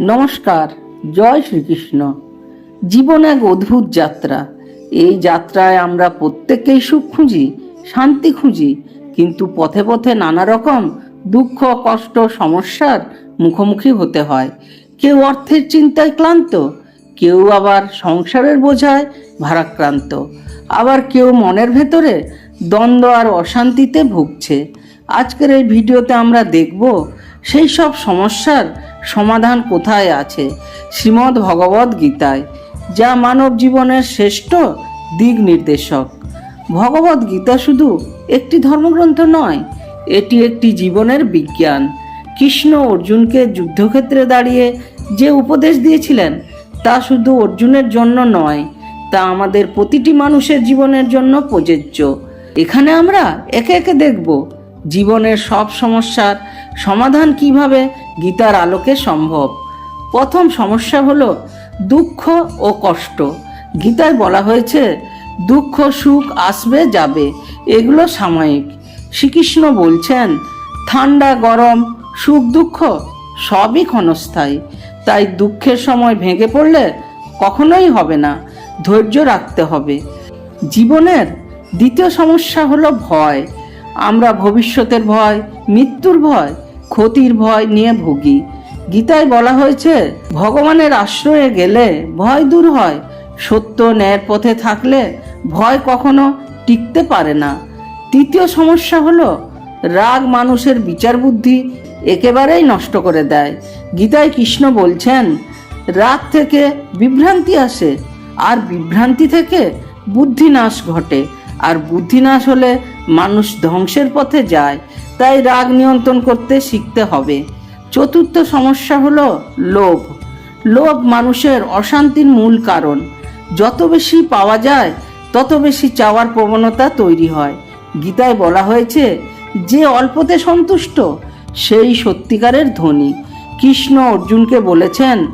নমস্কার, জয় শ্রীকৃষ্ণ। জীবন এক অদ্ভুত যাত্রা। এই যাত্রায় আমরা প্রত্যেকেই সুখ খুঁজি, শান্তি খুঁজি, কিন্তু পথে পথে নানা রকম দুঃখ, কষ্ট, সমস্যার মুখোমুখি হতে হয়। কেউ অর্থের চিন্তায় ক্লান্ত, কেউ আবার সংসারের বোঝায় ভারাক্রান্ত। আবার কেউ মনের ভেতরে দ্বন্দ্ব আর অশান্তিতে ভুগছে। আজকের এই ভিডিওতে আমরা দেখব সেই সব সমস্যার সমাধান কোথায় আছে? শ্রীমদ্ ভগবদ গীতায়, যা মানব জীবনের শ্রেষ্ঠ দিক নির্দেশক। ভগবদ গীতা শুধু একটি ধর্মগ্রন্থ নয়, এটি একটি জীবনের বিজ্ঞান। কৃষ্ণ অর্জুনকে যুদ্ধক্ষেত্রে দাঁড়িয়ে যে উপদেশ দিয়েছিলেন, তা শুধু অর্জুনের জন্য নয়, তা আমাদের প্রতিটি মানুষের জীবনের জন্য প্রযোজ্য। এখানে আমরা একে একে দেখব। জীবনের সব সমস্যার সমাধান কীভাবে গীতার আলোকে সম্ভব? প্রথম সমস্যা হলো দুঃখ ও কষ্ট। গীতায় বলা হয়েছে, দুঃখ, সুখ আসবে, যাবে। এগুলো সাময়িক। শ্রীকৃষ্ণ বলছেন, ঠান্ডা, গরম, সুখ, দুঃখ সবই ক্ষণস্থায়ী। তাই দুঃখের সময় ভেঙে পড়লে কখনোই হবে না, ধৈর্য রাখতে হবে। জীবনের দ্বিতীয় সমস্যা হলো ভয়। আমরা ভবিষ্যতের ভয়, মৃত্যুর ভয়, ক্ষতির ভয় নিয়ে ভুগি। গীতায় বলা হয়েছে, ভগবানের আশ্রয়ে গেলে ভয় দূর হয়। সত্য ন্যায়ের পথে থাকলে ভয় কখনো টিকতে পারে না। তৃতীয় সমস্যা হলো, রাগ মানুষের বিচার বুদ্ধি একেবারেই নষ্ট করে দেয়। গীতায় কৃষ্ণ বলছেন, রাগ থেকে বিভ্রান্তি আসে, আর বিভ্রান্তি থেকে বুদ্ধিনাশ ঘটে। আর বুদ্ধিনাশ হলে মানুষ ধ্বংসের পথে যায়, তাই রাগ নিয়ন্ত্রণ করতে শিখতে হবে। চতুর্থ সমস্যা হলো লোভ। লোভ মানুষের অশান্তির মূল কারণ। যত বেশি পাওয়া যায়, তত বেশি চাওয়ার প্রবণতা তৈরি হয়। গীতায় বলা হয়েছে, যে অল্পতে সন্তুষ্ট, সেই সত্যিকারের ধনী। কৃষ্ণ অর্জুনকে বলেছেন,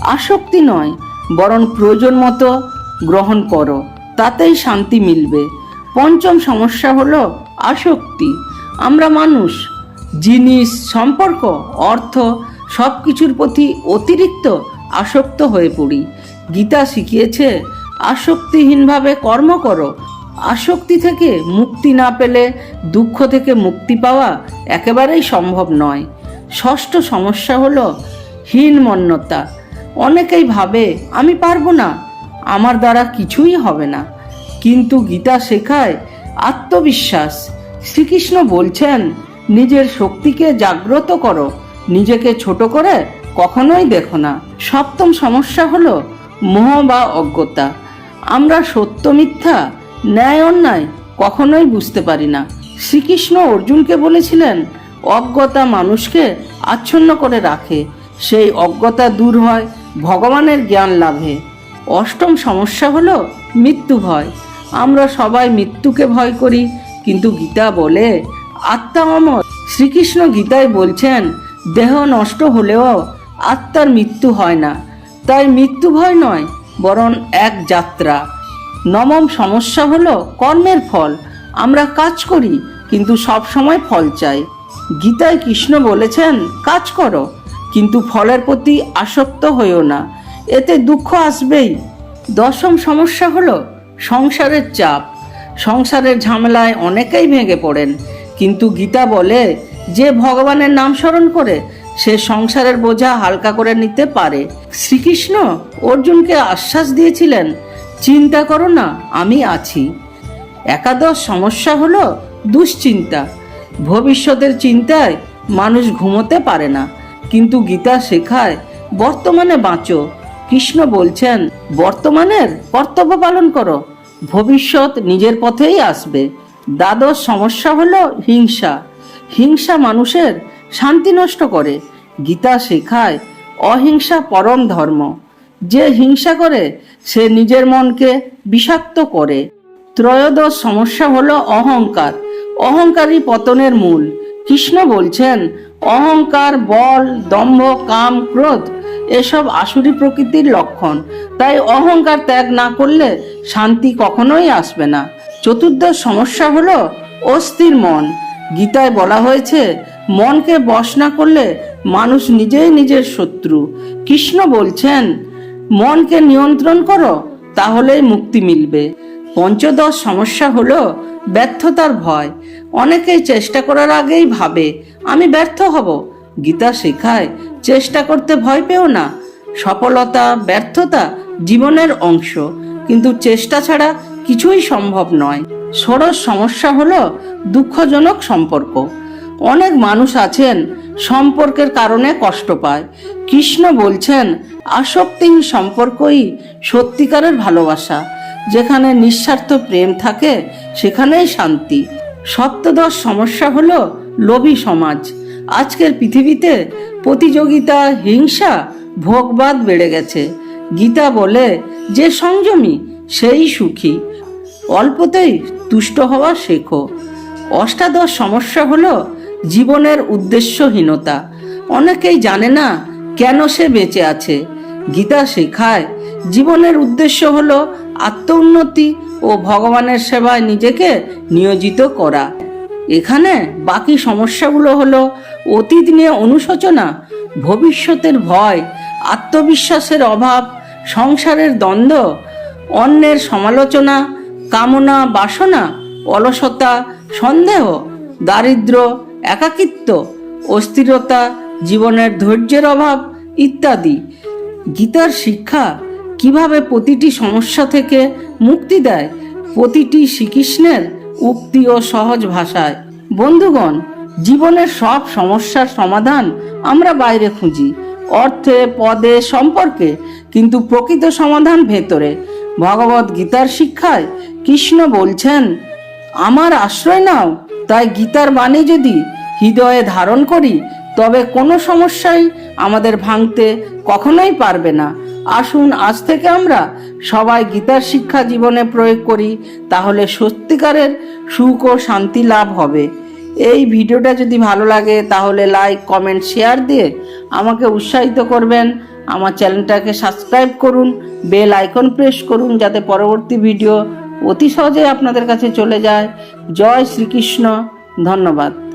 আসক্তি নয়, বরং প্রয়োজন মতো গ্রহণ করো। তাতেই শান্তি মিলবে। পঞ্চম সমস্যা হলো আসক্তি। আমরা মানুষ, জিনিস, সম্পর্ক, অর্থ সব কিছুর প্রতি অতিরিক্ত আসক্ত হয়ে পড়ি। গীতা শিখিয়েছে, আসক্তিহীনভাবে কর্ম করো। আসক্তি থেকে মুক্তি না পেলে দুঃখ থেকে মুক্তি পাওয়া একেবারেই সম্ভব নয়। ষষ্ঠ সমস্যা হলো হীনমন্যতা। অনেকেই ভাবে, আমি পারব না। আমার দ্বারা কিছুই হবে না। কিন্তু গীতা শেখায় আত্মবিশ্বাস। শ্রীকৃষ্ণ বলছেন, নিজের শক্তিকে জাগ্রত করো। নিজেকে ছোট করে কখনোই দেখো না। সপ্তম সমস্যা হলো মোহ বা অজ্ঞতা। আমরা সত্য মিথ্যা, ন্যায় অন্যায় কখনোই বুঝতে পারি না। শ্রীকৃষ্ণ অর্জুনকে বলেছিলেন, অজ্ঞতা মানুষকে আচ্ছন্ন করে রাখে। সেই অজ্ঞতা দূর হয়, ভগবানের জ্ঞান লাভে। অষ্টম সমস্যা হলো মৃত্যু ভয়। আমরা সবাই মৃত্যুকে ভয় করি, কিন্তু গীতা বলে, আত্মা অমর। শ্রীকৃষ্ণ গীতায় বলছেন, দেহ নষ্ট হলেও আত্মার মৃত্যু হয় না। তাই মৃত্যু ভয় নয়, বরং এক যাত্রা। নবম সমস্যা হলো কর্মের ফল। আমরা কাজ করি, কিন্তু সব সময় ফল চাই। গীতায় কৃষ্ণ বলেছেন, কাজ করো, কিন্তু ফলের প্রতি আসক্ত হইও না। এতে দুঃখ আসবেই। দশম সমস্যা হলো সংসারের চাপ। সংসারের ঝামেলায় অনেকেই ভেঙে পড়েন। কিন্তু গীতা বলে, যে ভগবানের নাম স্মরণ করে, সে সংসারের বোঝা হালকা করে নিতে পারে। শ্রীকৃষ্ণ অর্জুনকে আশ্বাস দিয়েছিলেন, চিন্তা করো না, আমি আছি। একাদশ সমস্যা হলো দুশ্চিন্তা। ভবিষ্যতের চিন্তায় মানুষ ঘুমোতে পারে না। কিন্তু গীতা শেখায়, বর্তমানে বাঁচো কৃষ্ণ বলছেন, বর্তমানের কর্তব্য পালন করো, ভবিষ্যৎ নিজের পথেই আসবে। দ্বাদশ সমস্যা হলো হিংসা। হিংসা মানুষের শান্তি নষ্ট করে। গীতা শেখায়, অহিংসা পরম ধর্ম। যে হিংসা করে, সে নিজের মনকে বিষাক্ত করে। ত্রয়োদশ সমস্যা হলো অহংকার। অহংকারী পতনের মূল। কৃষ্ণ বলছেন অহংকার, বল, দম্ভ, কাম, ক্রোধ এসব আসুরি প্রকৃতির লক্ষণ। তাই অহংকার ত্যাগ না করলে শান্তি কখনোই আসবে না। চতুর্দশ সমস্যা হলো অস্থির মন। গীতায় বলা হয়েছে, মনকে বশ না করলে মানুষ নিজেই নিজের শত্রু। কৃষ্ণ বলছেন, মনকে নিয়ন্ত্রণ করো, তাহলেই মুক্তি মিলবে। পঞ্চদশ সমস্যা হলো ব্যর্থতার ভয়। অনেকেই চেষ্টা করার আগেই ভাবে, আমি ব্যর্থ হব। গীতা শেখায়, চেষ্টা করতে ভয় পেও না। সফলতা, ব্যর্থতা জীবনের অংশ। কিন্তু চেষ্টা ছাড়া কিছুই সম্ভব নয়। ষোড়শ সমস্যা হলো দুঃখজনক সম্পর্ক। অনেক মানুষ আছেন, সম্পর্কের কারণে কষ্ট পায়। কৃষ্ণ বলছেন, আসক্তিহীন সম্পর্কই সত্যিকারের ভালোবাসা। যেখানে নিঃস্বার্থ প্রেম থাকে, সেখানেই শান্তি। সপ্তদশ সমস্যা হলো লোভী সমাজ। আজকের পৃথিবীতে প্রতিযোগিতা, হিংসা, ভোগবাদ বেড়ে গেছে। গীতা বলে, যে সংযমী, সেই সুখী। অল্পতেই তুষ্ট হওয়া শেখো। অষ্টাদশ সমস্যা হলো জীবনের উদ্দেশ্যহীনতা। অনেকেই জানে না কেন সে বেঁচে আছে। গীতা শেখায়। জীবনের উদ্দেশ্য হল আত্ম উন্নতি ও ভগবানের সেবায় নিজেকে নিয়োজিত করা। এখানে বাকি সমস্যাগুলো হলো অতীত নিয়ে অনুশোচনা, ভবিষ্যতের ভয়, আত্মবিশ্বাসের অভাব, সংসারের দ্বন্দ্ব, অন্যের সমালোচনা, কামনা, বাসনা, অলসতা, সন্দেহ, দারিদ্র, একাকিত্ব, অস্থিরতা, জীবনের ধৈর্যের অভাব ইত্যাদি। গীতার শিক্ষা কীভাবে প্রতিটি সমস্যা থেকে মুক্তি দেয়? প্রতিটি শ্রীকৃষ্ণের উক্তি ও সহজ ভাষায়। বন্ধুগণ, জীবনের সব সমস্যার সমাধান আমরা বাইরে খুঁজি, অর্থে, পদে, সম্পর্কে। কিন্তু প্রকৃত সমাধান ভেতরে। ভগবত গীতার শিক্ষায় কৃষ্ণ বলছেন, আমার আশ্রয় নাও। তাই গীতার বাণী যদি হৃদয়ে ধারণ করি তবে কোনো সমস্যাই আমাদের ভাঙতে কখনোই পারবে না। আসুন, আজ থেকে আমরা সবাই গীতার শিক্ষা জীবনে প্রয়োগ করি, তাহলে সত্যিকারের সুখ ও শান্তি লাভ হবে। এই ভিডিওটা যদি ভালো লাগে, তাহলে লাইক কমেন্ট শেয়ার দিয়ে আমাকে উৎসাহিত করবেন। আমার চ্যানেলটাকে সাবস্ক্রাইব করুন বেল আইকন প্রেস করুন, যাতে পরবর্তী ভিডিও অতি সহজে আপনাদের কাছে চলে যায়। জয় শ্রীকৃষ্ণ, ধন্যবাদ।